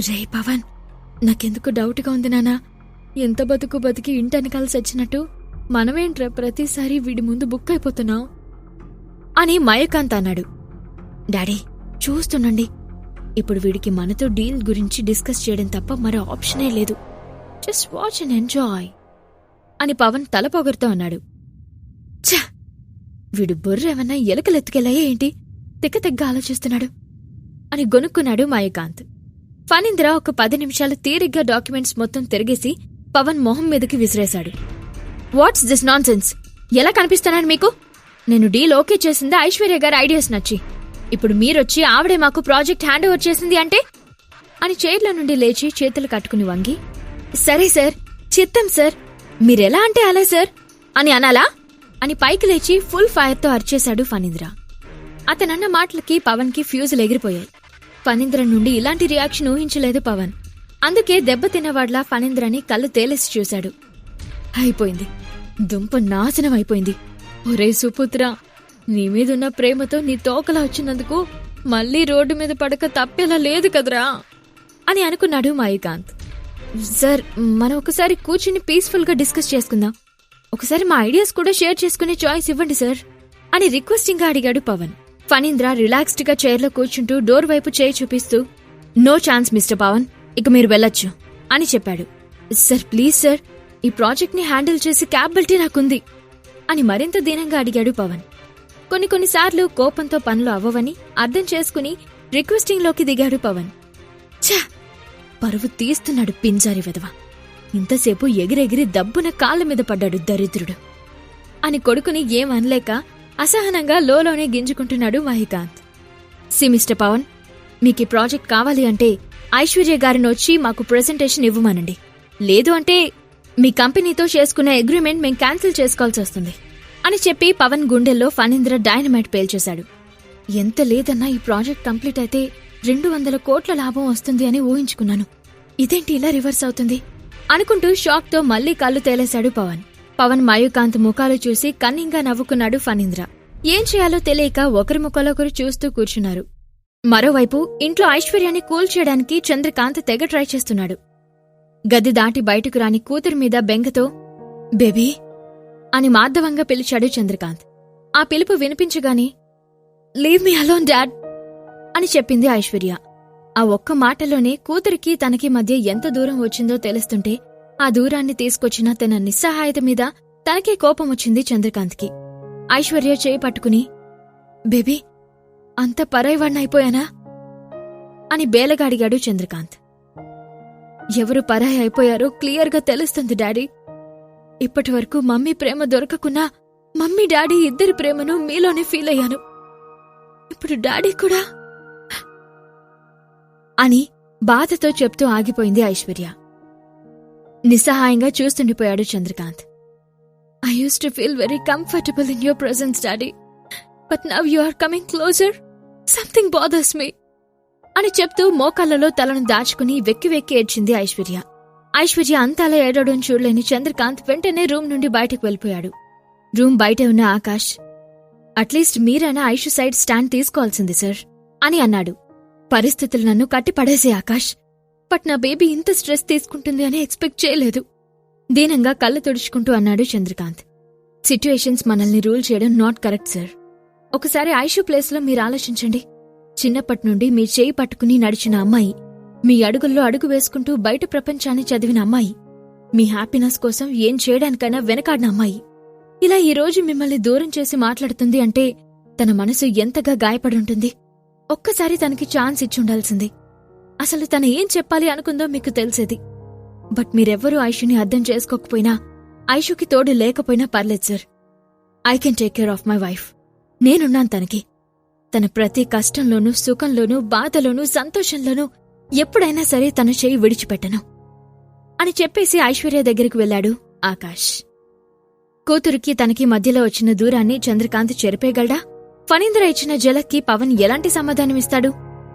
రే పవన్ నాకెందుకు డౌట్గా ఉంది నానా ఎంత బతుకు బతికి ఇంటెనకాల సచ్చినట్టు మనమేంట్రా ప్రతిసారి వీడి ముందు బుక్ అయిపోతున్నాం? అని మయకాంత్ అన్నాడు. డాడీ చూస్తుండండి. ఇప్పుడు వీడికి మనతో డీల్ గురించి డిస్కస్ చేయడం తప్ప మరో ఆప్షనే లేదు. జస్ట్ వాచ్ అండ్ ఎంజాయ్ అని పవన్ తల పొగరుతో అన్నాడు. ఛ! వీడు బుర్ర ఏమన్నా ఎలకలెత్తుకెళ్ళాయా ఏంటి? తిక్క ఆలోచిస్తున్నాడు అని గొనుక్కున్నాడు మాయకాంత్. ఫణీంద్ర ఒక పది నిమిషాలు తీరిగ్గా డాక్యుమెంట్స్ మొత్తం తిరిగేసి పవన్ మొహం మీదకి విసిరేశాడు. వాట్స్ దిస్ నాన్ ఎలా కనిపిస్తున్నాను మీకు? నేను డీల్ ఓకే చేసింది ఐశ్వర్య గారి ఐడియాస్ నచ్చి. ఇప్పుడు మీరొచ్చి ఆవిడే మాకు ప్రాజెక్ట్ హ్యాండ్ ఓవర్ చేసింది అంటే? అని చైర్లో నుండి లేచి చేతులు కట్టుకుని వంగి సరే సార్ చిత్తం సార్. మీరెలా అంటే అలా సార్? అని అనాలా? అని పైకి లేచి ఫుల్ ఫైర్తో అరిచేశాడు ఫణీంద్ర. అతనన్న మాటలకి పవన్కి ఫ్యూజులు ఎగిరిపోయాయి. ఫణీంద్రన్ నుండి ఇలాంటి రియాక్షన్ ఊహించలేదు పవన్. అందుకే దెబ్బతిన్నవాడ్లా ఫణీంద్రని కళ్ళు తేలేసి చూశాడు. అయిపోయింది. దుంప నాశనం అయిపోయింది. ఒరే సుపుత్ర నీ మీదున్న ప్రేమతో నీ తోకలా వచ్చినందుకు మళ్ళీ రోడ్డు మీద పడక తప్పేలా లేదు కదరా? అని అనుకున్నాడు మాయికాంత్. సార్ మనం ఒకసారి కూర్చుని పీస్ఫుల్గా డిస్కస్ చేసుకుందాం. ఒకసారి మా ఐడియాస్ కూడా షేర్ చేసుకునే చాయిస్ ఇవ్వండి సార్ అని రిక్వెస్టింగ్గా అడిగాడు పవన్. ఫణీంద్ర రిలాక్స్డ్గా చైర్లో కూర్చుంటూ డోర్ వైపు చేయి చూపిస్తూ నో ఛాన్స్ మిస్టర్ పవన్. ఇక మీరు వెళ్ళొచ్చు అని చెప్పాడు. Sir please sir. ఈ ప్రాజెక్ట్ని హ్యాండిల్ చేసి క్యాబిలిటీ నాకుంది అని మరింత దీనంగా అడిగాడు పవన్. కొన్ని కొన్నిసార్లు కోపంతో పనులు అవ్వవని అర్థం చేసుకుని రిక్వెస్టింగ్లోకి దిగాడు పవన్. ఛా! పరువు తీస్తున్నాడు పింజారి వెధవ. ఇంతసేపు ఎగిరెగిరి దబ్బున కాళ్ళ మీద పడ్డాడు దరిద్రుడు అని కొడుకుని ఏం అనలేక అసహనంగా లోలోనే గింజుకుంటున్నాడు మహికాంత్. సి మిస్టర్ పవన్ మీకు ఈ ప్రాజెక్ట్ కావాలి అంటే ఐశ్వర్య గారిని వచ్చి మాకు ప్రెజెంటేషన్ ఇవ్వమనండి. లేదు అంటే మీ కంపెనీతో చేసుకున్న అగ్రిమెంట్ మేం క్యాన్సిల్ చేసుకోవాల్సి వస్తుంది అని చెప్పి పవన్ గుండెల్లో ఫణీంద్ర డైనమైట్ పేల్చేశాడు. ఎంత లేదన్నా ఈ ప్రాజెక్ట్ కంప్లీట్ అయితే రెండు వందల కోట్ల లాభం వస్తుంది అని ఊహించుకున్నాను. ఇదేంటి ఇలా రివర్స్ అవుతుంది? అనుకుంటూ షాక్తో మళ్ళీ కళ్ళు తేలేశాడు పవన్. పవన్ మయూకాంత్ ముఖాలు చూసి కన్నింగా నవ్వుకున్నాడు ఫణీంద్ర. ఏం చేయాలో తెలియక ఒకరి ముఖాలొకరు చూస్తూ కూర్చున్నారు. మరోవైపు ఇంట్లో ఐశ్వర్యాన్ని కూల్చేయడానికి చంద్రకాంత్ తెగ ట్రై చేస్తున్నాడు. గది దాటి బయటకు రాని కూతురి మీద బెంగతో బేబీ అని మాధవంగా పిలిచాడు చంద్రకాంత్. ఆ పిలుపు వినిపించగానే లీవ్ మీ అలోన్ డాడ్ అని చెప్పింది ఐశ్వర్య. ఆ ఒక్క మాటలోనే కూతురికి తనకి మధ్య ఎంత దూరం వచ్చిందో తెలుస్తుంటే ఆ దూరాన్ని తీసుకొచ్చిన తన నిస్సహాయత మీద తనకే కోపం వచ్చింది చంద్రకాంత్కి. ఐశ్వర్య చేయి పట్టుకుని బేబీ అంత పరాయివాణ్ణైపోయానా అని బేలగా అడిగాడు చంద్రకాంత్. ఎవరు పరాయి అయిపోయారో క్లియర్గా తెలుస్తుంది డాడీ. ఇప్పటి వరకు మమ్మీ ప్రేమ దొరకకున్నా మమ్మీ డాడీ ఇద్దరి ప్రేమను మీలోనే ఫీల్ అయ్యాను. ఇప్పుడు డాడీ కూడా అని బాధతో చెప్తూ ఆగిపోయింది ఐశ్వర్య. నిస్సహాయంగా చూస్తుండిపోయాడు Chandrakanth. I use to feel very comfortable in your presence daddy but now you are coming closer something bothers me అని చెప్తూ మోకాళ్ళలో తలను దాచుకుని వెక్కి వెక్కి ఏడ్చింది ఐశ్వర్య. ఐశ్వర్య అంతలా ఏడవడం చూడలేని చంద్రకాంత్ వెంటనే రూమ్ నుండి బయటకు వెళ్ళిపోయాడు. రూమ్ బయట ఉన్న ఆకాష్ అట్లీస్ట్ మీరైనా ఐషు సైడ్ స్టాండ్ తీసుకోవాల్సింది సార్ అని అన్నాడు. పరిస్థితులు నన్ను కట్టిపడేసే ఆకాష్ బట్ నా బేబీ ఇంత స్ట్రెస్ తీసుకుంటుంది అని ఎక్స్పెక్ట్ చేయలేదు. దీనంగా కళ్ళు తుడుచుకుంటూ అన్నాడు చంద్రకాంత్. సిట్యుయేషన్స్ మనల్ని రూల్ చేయడం నాట్ కరెక్ట్ సార్. ఒకసారి ఐషు ప్లేస్లో మీరు ఆలోచించండి. చిన్నప్పటి నుండి మీ చేయి పట్టుకుని నడిచిన అమ్మాయి మీ అడుగుల్లో అడుగు వేసుకుంటూ బయట ప్రపంచాన్ని చదివిన అమ్మాయి మీ హ్యాపీనెస్ కోసం ఏం చేయడానికైనా వెనకాడిన అమ్మాయి. ఇలా ఈ రోజు మిమ్మల్ని దూరం చేసి మాట్లాడుతుంది అంటే తన మనసు ఎంతగా గాయపడుంటుంది ఒక్కసారి తనకి ఛాన్స్ ఇచ్చుండాల్సింది అసలు తను ఏం చెప్పాలి అనుకుందో మీకు తెలిసేది. బట్ మీరెవ్వరూ ఐషుని అర్థం చేసుకోకపోయినా ఐషుకి తోడు లేకపోయినా పర్లేదు sir. I can take care of my wife. నేనున్నాను తనకి. తన ప్రతి కష్టంలోనూ సుఖంలోనూ బాధలోనూ సంతోషంలోనూ ఎప్పుడైనా సరే తన చేయి విడిచిపెట్టను. అని చెప్పేసి ఐశ్వర్య దగ్గరికి వెళ్ళాడు ఆకాష్. కూతురికి తనకి మధ్యలో వచ్చిన దూరాన్ని చంద్రకాంత్ చెరిపేయగలడా? ఫణీంద్ర ఇచ్చిన జలక్కి పవన్ ఎలాంటి సమాధానమిస్తాడు